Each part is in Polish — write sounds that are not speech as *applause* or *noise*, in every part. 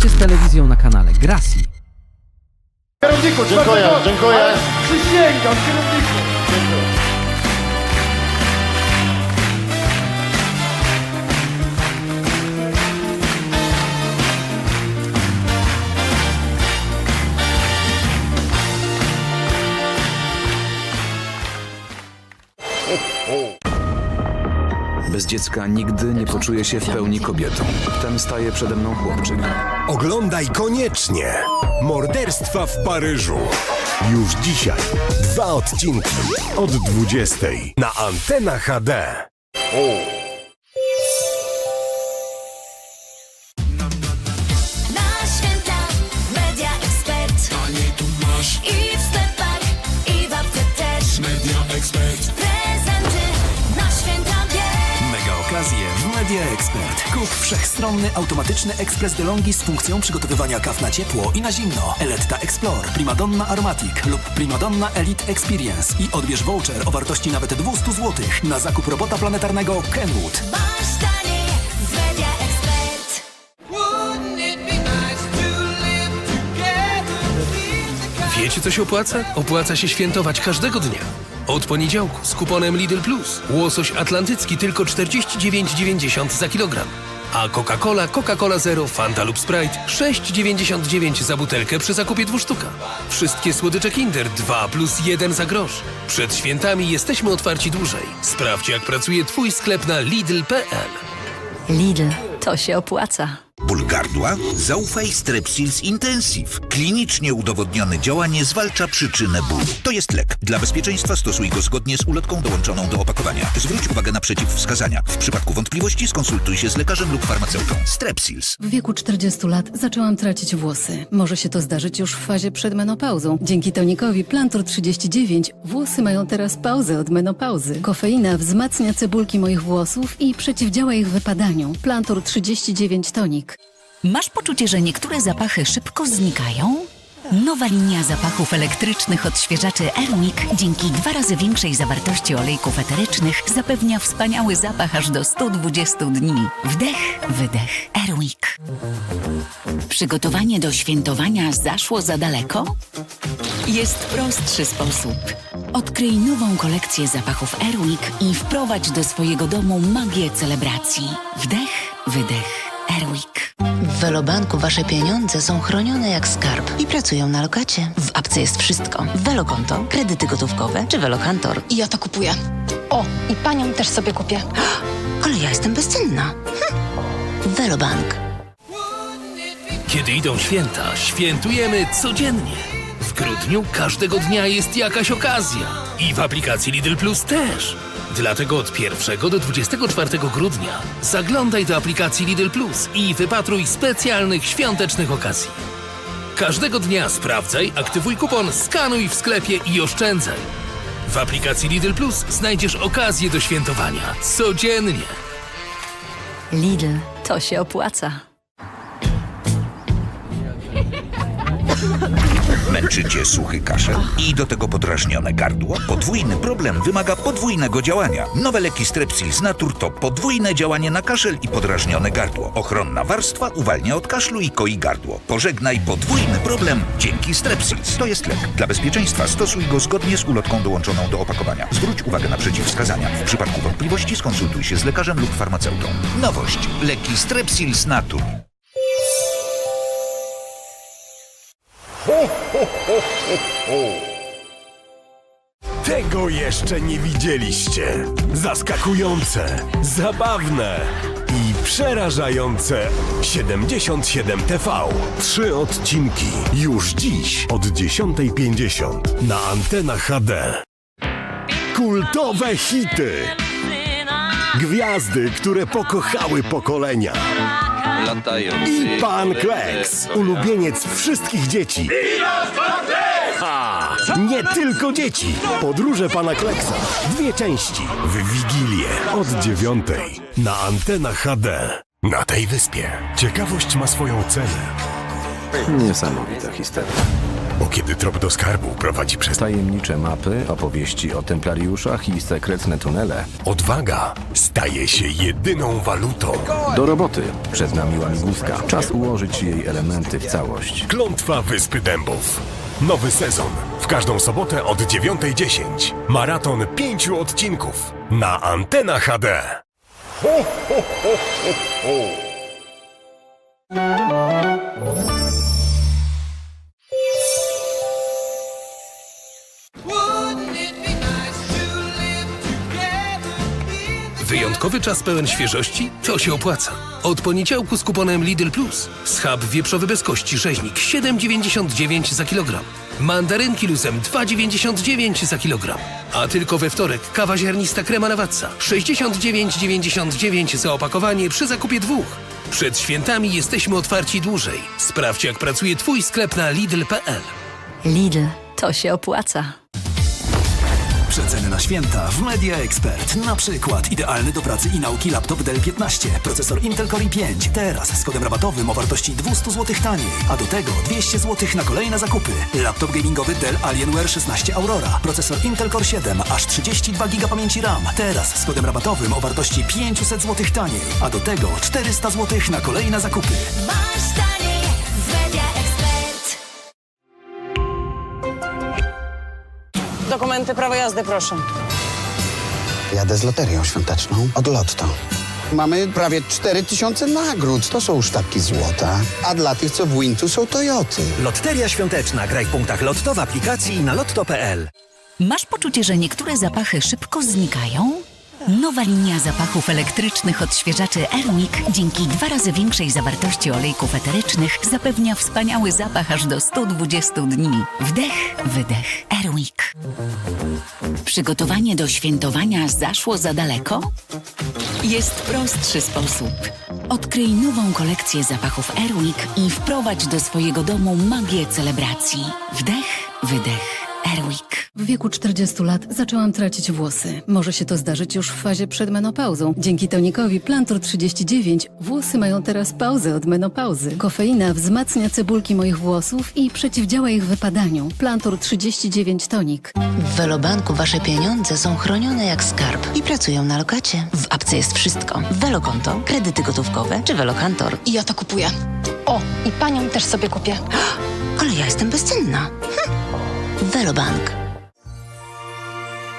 Macie z telewizją na kanale Grassi. Kierowniku, Dziękuję, dziękuję. Przysięgam, kierowniku. Dziękuję. Dziecka nigdy nie poczuję się w pełni kobietą. Wtem staje przede mną chłopczyk. Oglądaj koniecznie! Morderstwa w Paryżu. Już dzisiaj. Dwa odcinki od 20 na Antena HD. Na Media Expert. Kup wszechstronny, automatyczny ekspres DeLonghi z funkcją przygotowywania kaw na ciepło i na zimno. Eletta Explore, Primadonna Aromatic lub Primadonna Elite Experience i odbierz voucher o wartości nawet 200 zł na zakup robota planetarnego Kenwood. Wiecie, co się opłaca? Opłaca się świętować każdego dnia. Od poniedziałku z kuponem Lidl Plus. Łosoś atlantycki tylko 49,90 za kilogram. A Coca-Cola, Coca-Cola Zero, Fanta lub Sprite 6,99 za butelkę przy zakupie dwóch sztuka. Wszystkie słodycze Kinder 2 plus 1 za grosz. Przed świętami jesteśmy otwarci dłużej. Sprawdź, jak pracuje Twój sklep na Lidl.pl. Lidl, to się opłaca. Ból gardła? Zaufaj Strepsils Intensive. Klinicznie udowodnione działanie zwalcza przyczynę bólu. To jest lek. Dla bezpieczeństwa stosuj go zgodnie z ulotką dołączoną do opakowania. Zwróć uwagę na przeciwwskazania. W przypadku wątpliwości skonsultuj się z lekarzem lub farmaceutą. Strepsils. W wieku 40 lat zaczęłam tracić włosy. Może się to zdarzyć już w fazie przed menopauzą. Dzięki tonikowi Plantur 39 włosy mają teraz pauzę od menopauzy. Kofeina wzmacnia cebulki moich włosów i przeciwdziała ich wypadaniu. Plantur 39 tonik. Masz poczucie, że niektóre zapachy szybko znikają? Nowa linia zapachów elektrycznych odświeżaczy Airwick dzięki dwa razy większej zawartości olejków eterycznych zapewnia wspaniały zapach aż do 120 dni. Wdech, wydech. Airwick. Przygotowanie do świętowania zaszło za daleko? Jest prostszy sposób. Odkryj nową kolekcję zapachów Airwick i wprowadź do swojego domu magię celebracji. Wdech, wydech. Airwick. W Velobanku wasze pieniądze są chronione jak skarb i pracują na lokacie. W apce jest wszystko. Velokonto, kredyty gotówkowe czy Velokantor. I ja to kupuję. O, i panią też sobie kupię. Ale ja jestem bezcenna. Hm. Velobank. Kiedy idą święta, świętujemy codziennie. W grudniu każdego dnia jest jakaś okazja. I w aplikacji Lidl Plus też. Dlatego od 1 do 24 grudnia zaglądaj do aplikacji Lidl Plus i wypatruj specjalnych świątecznych okazji. Każdego dnia sprawdzaj, aktywuj kupon, skanuj w sklepie i oszczędzaj. W aplikacji Lidl Plus znajdziesz okazję do świętowania codziennie. Lidl, to się opłaca. *laughs* Męczy cię suchy kaszel i do tego podrażnione gardło? Podwójny problem wymaga podwójnego działania. Nowe leki Strepsils Natur to podwójne działanie na kaszel i podrażnione gardło. Ochronna warstwa uwalnia od kaszlu i koi gardło. Pożegnaj podwójny problem dzięki Strepsils. To jest lek. Dla bezpieczeństwa stosuj go zgodnie z ulotką dołączoną do opakowania. Zwróć uwagę na przeciwwskazania. W przypadku wątpliwości skonsultuj się z lekarzem lub farmaceutą. Nowość. Leki Strepsils Natur. Tego jeszcze nie widzieliście. Zaskakujące, zabawne i przerażające 77 TV. Trzy odcinki już dziś od 10.50 na Antena HD. Kultowe hity. Gwiazdy, które pokochały pokolenia. I Pan Kleks, ulubieniec wszystkich dzieci. Ha! Nie tylko dzieci. Podróże Pana Kleksa. Dwie części. W Wigilię od dziewiątej na Antena HD. Na tej wyspie ciekawość ma swoją cenę. Niesamowita historia. Bo kiedy trop do skarbu prowadzi przez Tajemnicze mapy, opowieści o templariuszach i sekretne tunele. odwaga, staje się jedyną walutą. Do roboty. Przed nami łamigłówka. Czas ułożyć jej elementy w całość. Klątwa Wyspy Dębów. Nowy sezon. W każdą sobotę od 9.10. Maraton pięciu odcinków. Na Antena HD. Wyjątkowy czas pełen świeżości? To się opłaca. Od poniedziałku z kuponem Lidl Plus. Schab wieprzowy bez kości rzeźnik 7,99 za kilogram. Mandarynki luzem 2,99 za kilogram. A tylko we wtorek kawa ziarnista krema na watsa 69,99 za opakowanie przy zakupie dwóch. Przed świętami jesteśmy otwarci dłużej. Sprawdź jak pracuje Twój sklep na lidl.pl. Lidl, to się opłaca. Przeceny na święta w Media Expert. Na przykład idealny do pracy i nauki laptop Dell 15, procesor Intel Core i5. Teraz z kodem rabatowym o wartości 200 zł taniej, a do tego 200 zł na kolejne zakupy. Laptop gamingowy Dell Alienware 16 Aurora, procesor Intel Core 7, aż 32 GB pamięci RAM. Teraz z kodem rabatowym o wartości 500 zł taniej, a do tego 400 zł na kolejne zakupy. Masz Dokumenty prawo jazdy, proszę. Jadę z loterią świąteczną od Lotto. Mamy prawie 4000 nagród. To są sztabki złota. A dla tych, co w Wintu są Toyoty. Lotteria świąteczna. Graj w punktach Lotto w aplikacji i na lotto.pl. Masz poczucie, że niektóre zapachy szybko znikają? Nowa linia zapachów elektrycznych odświeżaczy Airwick dzięki dwa razy większej zawartości olejków eterycznych zapewnia wspaniały zapach aż do 120 dni. Wdech, wydech. Airwick. Przygotowanie do świętowania zaszło za daleko? Jest prostszy sposób. Odkryj nową kolekcję zapachów Airwick i wprowadź do swojego domu magię celebracji. Wdech, wydech. Airwick. W wieku 40 lat zaczęłam tracić włosy. Może się to zdarzyć już w fazie przed menopauzą. Dzięki tonikowi Plantur 39 włosy mają teraz pauzę od menopauzy. Kofeina wzmacnia cebulki moich włosów i przeciwdziała ich wypadaniu. Plantur 39 tonik. W Velobanku wasze pieniądze są chronione jak skarb i pracują na lokacie. W apce jest wszystko. Velokonto, kredyty gotówkowe czy Velokantor. I ja to kupuję. O, i panią też sobie kupię. *gasps* Ale ja jestem bezcenna. Velobank.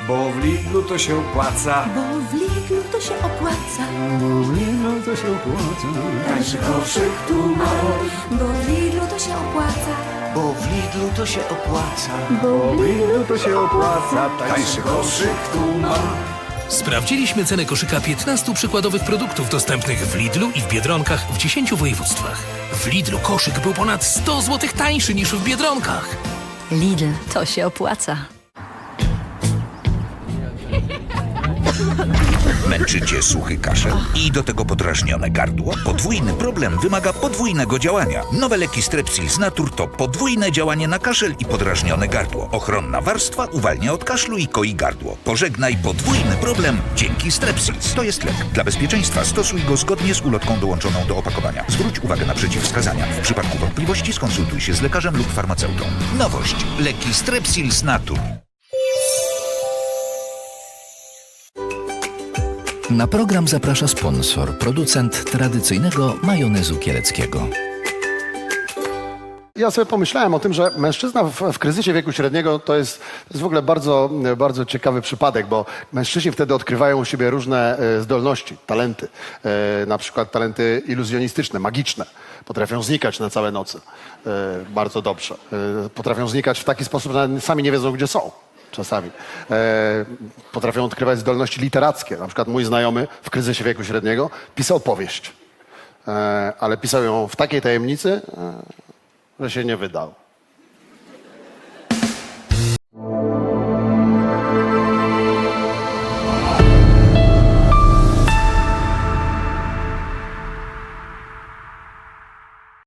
Bo w Lidlu to się opłaca. Bo w Lidlu to się opłaca. Bo w Lidlu to się opłaca. Tańszy koszyk tu masz. Bo w Lidlu to się opłaca. Bo w Lidlu to się opłaca. Bo w Lidlu to się opłaca. Tańszy koszyk tu masz. Sprawdziliśmy cenę koszyka 15 przykładowych produktów dostępnych w Lidlu i w Biedronkach w 10 województwach. W Lidlu koszyk był ponad 100 zł tańszy niż w Biedronkach. Lidl, to się opłaca. Męczy cię suchy kaszel i do tego podrażnione gardło? Podwójny problem wymaga podwójnego działania. Nowe leki Strepsils Natur to podwójne działanie na kaszel i podrażnione gardło. Ochronna warstwa uwalnia od kaszlu i koi gardło. Pożegnaj podwójny problem dzięki Strepsils. To jest lek. Dla bezpieczeństwa stosuj go zgodnie z ulotką dołączoną do opakowania. Zwróć uwagę na przeciwwskazania. W przypadku wątpliwości skonsultuj się z lekarzem lub farmaceutą. Nowość. Leki Strepsils Natur. Na program zaprasza sponsor, producent tradycyjnego majonezu kieleckiego. Ja sobie pomyślałem o tym, że mężczyzna w, w kryzysie wieku średniego to jest, to jest w ogóle bardzo, bardzo ciekawy przypadek, bo mężczyźni wtedy odkrywają u siebie różne e, zdolności, talenty, e, na przykład talenty iluzjonistyczne, magiczne. Potrafią znikać na całe noce bardzo dobrze. E, potrafią znikać w taki sposób, że sami nie wiedzą, gdzie są czasami. E, potrafią odkrywać zdolności literackie. Na przykład mój znajomy w kryzysie wieku średniego pisał powieść, e, ale pisał ją w takiej tajemnicy, e, że się nie wydał.